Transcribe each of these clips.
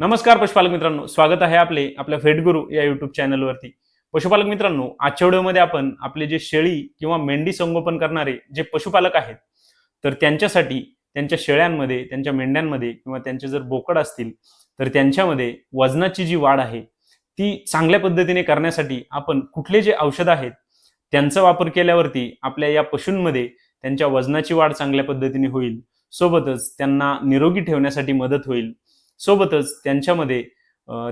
नमस्कार पशुपालक मित्रांनो स्वागत आहे आपले आपल्या फेटगुरू या युट्यूब चॅनलवरती पशुपालक मित्रांनो आजच्या व्हिडिओमध्ये आपण आपले जे शेळी किंवा मेंढी संगोपन करणारे जे पशुपालक आहेत तर त्यांच्यासाठी त्यांच्या शेळ्यांमध्ये त्यांच्या मेंढ्यांमध्ये किंवा त्यांचे जर बोकड असतील तर त्यांच्यामध्ये वजनाची जी वाढ आहे ती चांगल्या पद्धतीने करण्यासाठी आपण कुठले जे औषध आहेत त्यांचा वापर केल्यावरती आपल्या या पशूंमध्ये त्यांच्या वजनाची वाढ चांगल्या पद्धतीने होईल. सोबतच त्यांना निरोगी ठेवण्यासाठी मदत होईल. सोबतच त्यांच्यामध्ये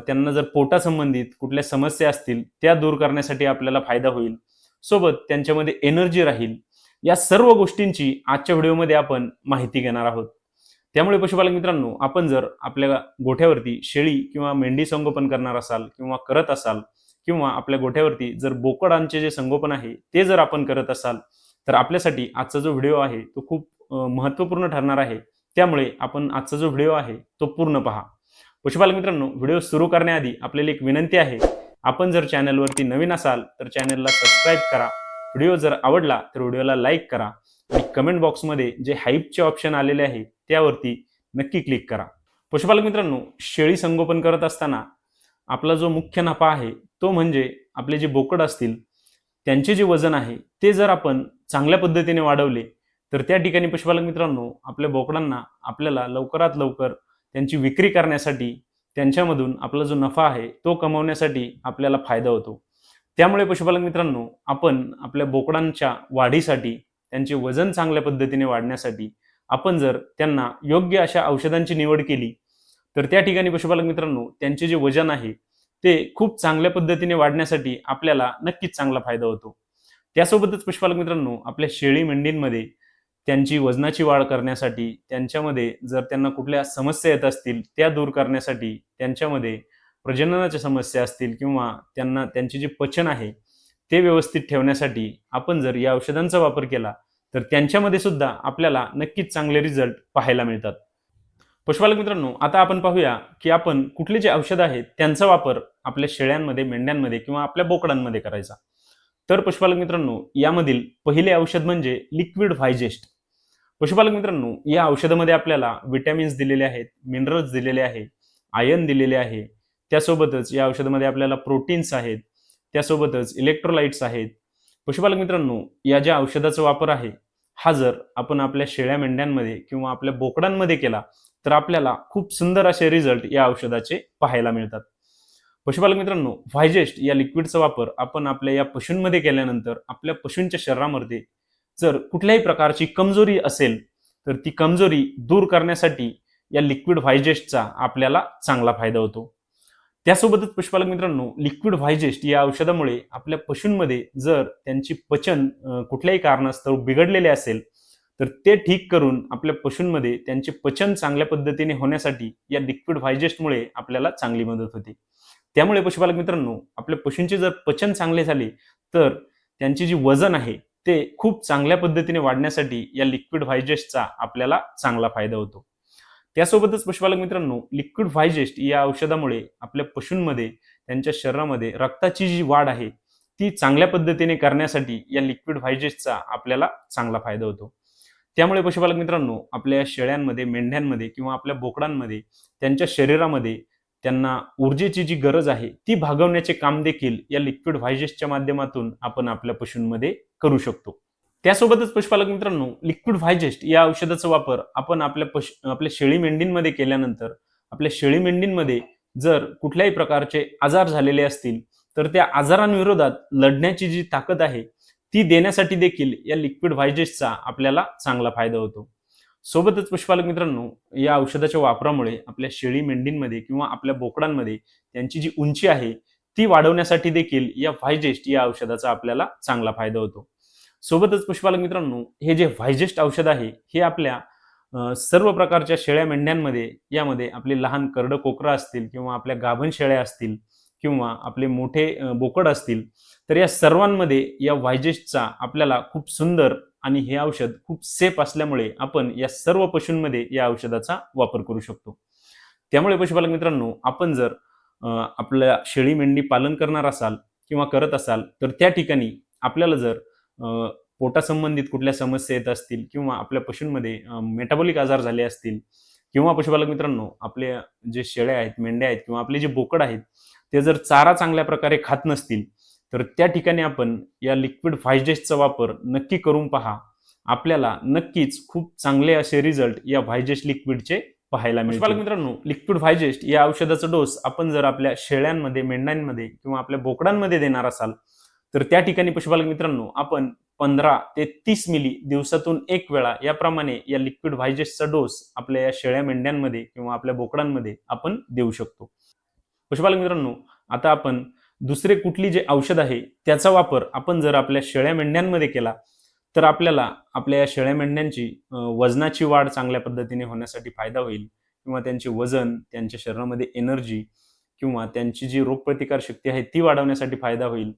त्यांना जर पोटासंबंधित कुठल्या समस्या असतील त्या दूर करण्यासाठी आपल्याला फायदा होईल. सोबत त्यांच्यामध्ये एनर्जी राहील. या सर्व गोष्टींची आजच्या व्हिडिओमध्ये आपण माहिती घेणार आहोत. त्यामुळे पशुपालक मित्रांनो आपण जर आपल्या गोठ्यावरती शेळी किंवा मेंढी संगोपन करणार असाल किंवा करत असाल किंवा आपल्या गोठ्यावरती जर बोकडांचे जे संगोपन आहे ते जर आपण करत असाल तर आपल्यासाठी आजचा जो व्हिडिओ आहे तो खूप महत्त्वपूर्ण ठरणार आहे. त्यामुळे आपण आजचा जो व्हिडिओ आहे तो पूर्ण पहा. पशुपालक मित्रांनो व्हिडिओ सुरू करण्याआधी आपल्याला एक विनंती आहे आपण जर चॅनलवरती नवीन असाल तर चॅनलला सबस्क्राईब करा. व्हिडिओ जर आवडला तर व्हिडिओला लाईक करा आणि कमेंट बॉक्समध्ये जे हाईपचे ऑप्शन आलेले आहे त्यावरती नक्की क्लिक करा. पशुपालक मित्रांनो शेळी संगोपन करत असताना आपला जो मुख्य नफा आहे तो म्हणजे आपले जे बोकड असतील त्यांचे जे वजन आहे ते जर आपण चांगल्या पद्धतीने वाढवले तर त्या ठिकाणी पशुपालक मित्रांनो आपल्या बोकडांना आपल्याला लवकरात लवकर त्यांची विक्री करण्यासाठी त्यांच्यामधून आपला जो नफा आहे तो कमवण्यासाठी आपल्याला फायदा होतो. त्यामुळे पशुपालक मित्रांनो आपण आपल्या बोकडांच्या वाढीसाठी त्यांचे वजन चांगल्या पद्धतीने वाढण्यासाठी आपण जर त्यांना योग्य अशा औषधांची निवड केली तर त्या ठिकाणी पशुपालक मित्रांनो त्यांचे जे वजन आहे ते खूप चांगल्या पद्धतीने वाढण्यासाठी आपल्याला नक्कीच चांगला फायदा होतो. त्यासोबतच पशुपालक मित्रांनो आपल्या शेळी मेंढींमध्ये त्यांची वजनाची वाढ करण्यासाठी त्यांच्यामध्ये जर त्यांना कुठल्या समस्या येत असतील त्या दूर करण्यासाठी त्यांच्यामध्ये प्रजननाच्या समस्या असतील किंवा त्यांना त्यांचे जे पचन आहे ते व्यवस्थित ठेवण्यासाठी आपण जर या औषधांचा वापर केला तर त्यांच्यामध्ये सुद्धा आपल्याला नक्कीच चांगले रिझल्ट पाहायला मिळतात. पशुपालक मित्रांनो आता आपण पाहूया की आपण कुठले जे औषध आहेत त्यांचा वापर आपल्या शेळ्यांमध्ये मेंढ्यांमध्ये किंवा आपल्या बोकडांमध्ये करायचा. तर पशुपालक मित्रांनो यामधील पहिले औषध म्हणजे लिक्विड व्हायजेस्ट. पशुपालक मित्रांनो या औषधामध्ये आपल्याला विटॅमिन्स दिलेले आहेत मिनरल्स दिलेले आहे आयर्न दिलेले आहे. त्यासोबतच या औषधामध्ये आपल्याला प्रोटीन्स आहेत त्यासोबतच इलेक्ट्रोलाइट्स आहेत. पशुपालक मित्रांनो या ज्या औषधाचा वापर आहे हा जर आपण आपल्या शेळ्या मेंढ्यांमध्ये किंवा आपल्या बोकडांमध्ये केला तर आपल्याला खूप सुंदर असे रिझल्ट या औषधाचे पाहायला मिळतात. पशुपालक मित्रांनो व्हायजेस्ट या लिक्विडचा वापर आपण आपल्या या पशूंमध्ये केल्यानंतर आपल्या पशूंच्या शरीरामध्ये जर कुठल्याही प्रकारची कमजोरी असेल तर ती कमजोरी दूर करण्यासाठी या लिक्विड व्हायजेस्टचा आपल्याला चांगला फायदा होतो. त्यासोबतच पशुपालक मित्रांनो लिक्विड व्हायजेस्ट या औषधामुळे आपल्या पशूंमध्ये जर त्यांची पचन कुठल्याही कारणास्तव बिघडलेले असेल तर ते ठीक करून आपल्या पशूंमध्ये त्यांचे पचन चांगल्या पद्धतीने होण्यासाठी या लिक्विड व्हायजेस्टमुळे आपल्याला चांगली मदत होते. त्यामुळे पशुपालक मित्रांनो आपल्या पशूंचे जर पचन चांगले झाले तर त्यांची जी वजन आहे ते खूप चांगल्या पद्धतीने वाढण्यासाठी या लिक्विड व्हायजेस्टचा आपल्याला चांगला फायदा होतो. त्यासोबतच पशुपालक मित्रांनो लिक्विड व्हायजेस्ट या औषधामुळे आपल्या पशूंमध्ये त्यांच्या शरीरामध्ये रक्ताची जी वाढ आहे ती चांगल्या पद्धतीने करण्यासाठी या लिक्विड व्हायजेस्टचा आपल्याला चांगला फायदा होतो. त्यामुळे पशुपालक मित्रांनो आपल्या या शेळ्यांमध्ये मेंढ्यांमध्ये किंवा आपल्या बोकडांमध्ये त्यांच्या शरीरामध्ये त्यांना ऊर्जेची जी गरज आहे ती भागवण्याचे काम देखील या लिक्विड व्हायजेस्टच्या माध्यमातून आपण आपल्या पशूंमध्ये करू शकतो. त्यासोबतच पशुपालक मित्रांनो लिक्विड व्हायजेस्ट या औषधाचा वापर आपण आपल्या पश आपल्या शेळी मेंढींमध्ये केल्यानंतर आपल्या शेळी मेंढींमध्ये जर कुठल्याही प्रकारचे आजार झालेले असतील तर त्या आजारांविरोधात लढण्याची जी ताकद आहे ती देण्यासाठी देखील या लिक्विड व्हायजेस्टचा आपल्याला चांगला फायदा होतो. सोबतच पशुपालक मित्रांनो या औषधाच्या वापरामुळे आपल्या शेळी मेंढींमध्ये किंवा आपल्या बोकडांमध्ये त्यांची जी उंची आहे ती वाढवण्यासाठी देखील या व्हायजेस्ट या औषधाचा आपल्याला चांगला फायदा होतो. सोबतच पुष्पालक मित्रांनो हे जे व्हायजेस्ट औषध आहे हे आपल्या सर्व प्रकारच्या शेळ्या मेंढ्यांमध्ये यामध्ये आपले लहान करडं कोकरं असतील किंवा आपल्या गाभण शेळ्या असतील किंवा आपले मोठे बोकड असतील तर या सर्वांमध्ये या व्हायजेस्टचा आपल्याला खूप सुंदर आणि हे औषध खूप सेफ असल्यामुळे आपण या सर्व पशूंमध्ये या औषधाचा वापर करू शकतो. त्यामुळे पशुपालक मित्रांनो आपण जर आपल्या शेळी मेंढी पालन करणार असाल किंवा करत असाल तर त्या ठिकाणी आपल्याला जर पोटासंबंधित कुठल्या समस्या येत असतील किंवा आपल्या पशूंमध्ये मेटाबॉलिक आजार झाले असतील किंवा पशुपालक मित्रांनो आपले जे शेळ्या आहेत मेंढ्या आहेत किंवा आपले जे बोकड आहेत ते जर चारा चांगल्या प्रकारे खात नसतील तर त्या ठिकाणी आपण या लिक्विड व्हायजेस्टचा वापर नक्की करून पहा. आपल्याला नक्कीच खूप चांगले असे रिझल्ट या व्हायजेस्ट लिक्विडचे पाहायला पशुपालक मित्रांनो लिक्विड व्हायजेस्ट या औषधाचा डोस आपण जर आपल्या शेळ्यांमध्ये मेंढ्यांमध्ये किंवा आपल्या बोकडांमध्ये देणार असाल तर त्या ठिकाणी पशुपालक मित्रांनो आपण पंधरा ते तीस मिली दिवसातून एक वेळा याप्रमाणे या लिक्विड व्हायजेस्टचा डोस आपल्या या शेळ्या मेंढ्यांमध्ये किंवा आपल्या बोकडांमध्ये आपण देऊ शकतो. पशुपालक मित्रांनो आता आपण दुसरे कुठली जे औषध आहे त्याचा वापर आपण जर आपल्या शेळ्या मेंढ्यांमध्ये केला तर आपल्याला आपल्या या शेळ्या मेंढ्यांची वजनाची वाढ चांगल्या पद्धतीने होण्यासाठी फायदा होईल किंवा त्यांचे वजन त्यांच्या शरीरामध्ये एनर्जी किंवा त्यांची जी रोगप्रतिकार शक्ती आहे ती वाढवण्यासाठी फायदा होईल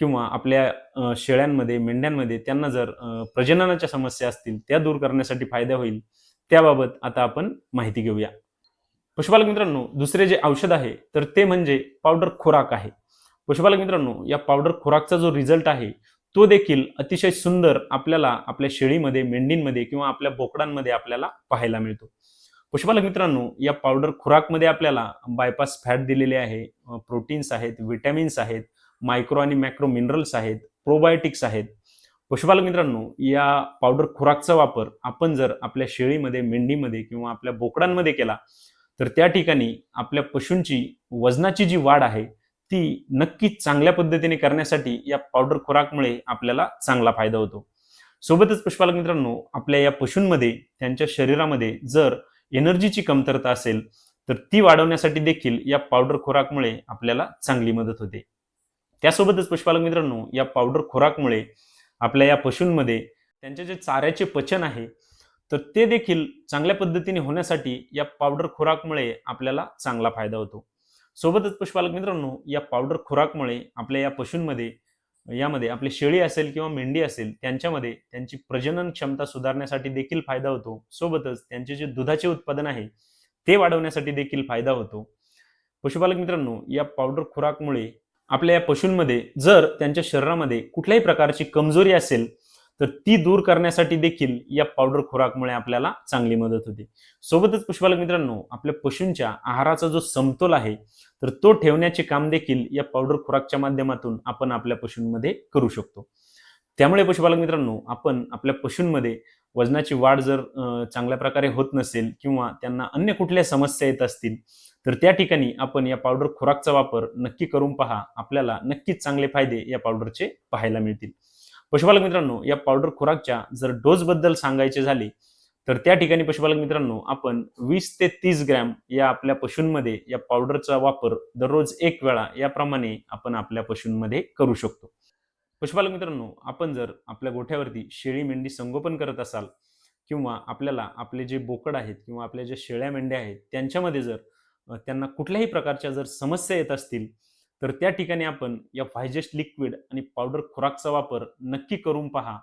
किंवा आपल्या शेळ्यांमध्ये मेंढ्यांमध्ये त्यांना जर प्रजननाच्या समस्या असतील त्या दूर करण्यासाठी फायदा होईल. त्याबाबत आता आपण माहिती घेऊया. पशुपालक मित्रांनो दुसरे जे औषध आहे तर ते म्हणजे पावडर खुराक आहे. पशुपालक मित्रांनो या पावडर खुराकचा जो रिझल्ट आहे तो देखील अतिशय सुंदर आपल्याला आपल्या शेळीमध्ये मेंढींमध्ये किंवा आपल्या बोकडांमध्ये आपल्याला पाहायला मिळतो. पशुपालक मित्रांनो या पावडर खुराकमध्ये आपल्याला बायपास फॅट दिलेले आहे प्रोटीन्स आहेत विटॅमिन्स आहेत मायक्रो आणि मॅक्रो मिनरल्स आहेत प्रोबायोटिक्स आहेत. पशुपालक मित्रांनो या पावडर खुराकचा वापर आपण जर आपल्या शेळीमध्ये मेंढीमध्ये किंवा आपल्या बोकडांमध्ये केला तर त्या ठिकाणी आपल्या पशूंची वजनाची जी वाढ आहे ती नक्कीच चांगल्या पद्धतीने करण्यासाठी या पावडर खुराकमुळे आपल्याला चांगला फायदा होतो. सोबतच पशुपालक मित्रांनो आपल्या या पशूंमध्ये त्यांच्या शरीरामध्ये जर एनर्जीची कमतरता असेल तर ती वाढवण्यासाठी देखील या पावडर खुराकमुळे आपल्याला चांगली मदत होते. त्यासोबतच पशुपालक मित्रांनो या पावडर खुराकमुळे आपल्या या पशूंमध्ये त्यांचे जे चाऱ्याचे पचन आहे तर ते देखील चांगल्या पद्धतीने होण्यासाठी या पावडर खुराकमुळे आपल्याला चांगला फायदा होतो. सोबतच पशुपालक मित्रांनो या पावडर खुराकमुळे आपल्या या पशूंमध्ये यामध्ये आपली शेळी असेल किंवा मेंढी असेल त्यांच्यामध्ये त्यांची प्रजनन क्षमता सुधारण्यासाठी देखील फायदा होतो. सोबतच त्यांचे जे दुधाचे उत्पादन आहे ते वाढवण्यासाठी देखील फायदा होतो. पशुपालक मित्रांनो या पावडर खुराकमुळे आपल्या या पशूंमध्ये जर त्यांच्या शरीरामध्ये कुठल्याही प्रकारची कमजोरी असेल तर ती दूर करण्यासाठी देखील या पावडर खुराकमुळे आपल्याला चांगली मदत होते. सोबतच पशुपालक मित्रांनो आपल्या पशूंच्या आहाराचा जो समतोल आहे तर तो ठेवण्याचे काम देखील या पावडर खुराकच्या माध्यमातून आपण आपल्या पशूंमध्ये करू शकतो. त्यामुळे पशुपालक मित्रांनो आपण आपल्या पशूंमध्ये वजनाची वाढ जर चांगल्या प्रकारे होत नसेल किंवा त्यांना अन्य कुठल्या समस्या येत असतील तर त्या ठिकाणी आपण या पावडर खुराकचा वापर नक्की करून पहा. आपल्याला नक्कीच चांगले फायदे या पावडरचे पाहायला मिळतील. पशुपालक मित्रांनो या पावडर खुराकच्या जर डोस बद्दल सांगायचे झाले तर त्या ठिकाणी पशुपालक मित्रांनो आपण वीस ते तीस ग्रॅम या आपल्या पशूंमध्ये या पावडरचा वापर दररोज एक वेळा याप्रमाणे आपण आपल्या पशूंमध्ये करू शकतो. पशुपालक मित्रांनो आपण जर आपल्या गोठ्यावरती शेळी मेंढी संगोपन करत असाल किंवा आपल्याला आपले जे बोकड आहेत किंवा आपल्या ज्या शेळ्या मेंढ्या आहेत त्यांच्यामध्ये जर त्यांना कुठल्याही प्रकारच्या जर समस्या येत असतील तर त्या ठिकाणी आपण या व्हायजेस्ट लिक्विड आणि पावडर खुराकचा वापर नक्की करून पहा.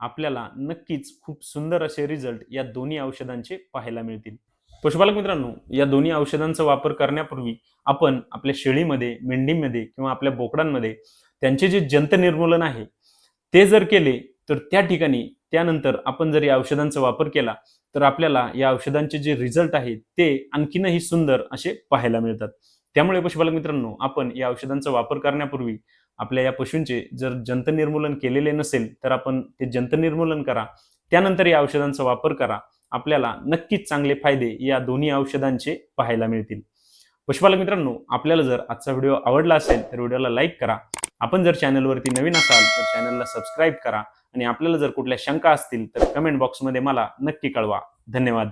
आपल्याला नक्कीच खूप सुंदर असे रिझल्ट या दोन्ही औषधांचे पाहायला मिळतील. पशुपालक मित्रांनो या दोन्ही औषधांचा वापर करण्यापूर्वी आपण आपल्या शेळीमध्ये मेंढीमध्ये किंवा आपल्या बोकडांमध्ये त्यांचे जे जंत निर्मूलन आहे ते जर केले तर त्या ठिकाणी त्यानंतर आपण जर या औषधांचा वापर केला तर आपल्याला या औषधांचे जे रिझल्ट आहेत ते आणखीनही सुंदर असे पाहायला मिळतात. त्यामुळे पशुपालक मित्रांनो आपण या औषधांचा वापर करण्यापूर्वी आपल्या या पशूंचे जर जंत निर्मूलन केलेले नसेल तर आपण ते जंत निर्मूलन करा. त्यानंतर या औषधांचा वापर करा. आपल्याला नक्कीच चांगले फायदे या दोन्ही औषधांचे पाहायला मिळतील. पशुपालक मित्रांनो आपल्याला जर आजचा व्हिडिओ आवडला असेल तर व्हिडिओला लाईक करा. आपण जर चॅनलवरती नवीन असाल तर चॅनलला सबस्क्राईब करा. आणि आपल्याला जर कुठल्या शंका असतील तर कमेंट बॉक्समध्ये मला नक्की कळवा. धन्यवाद.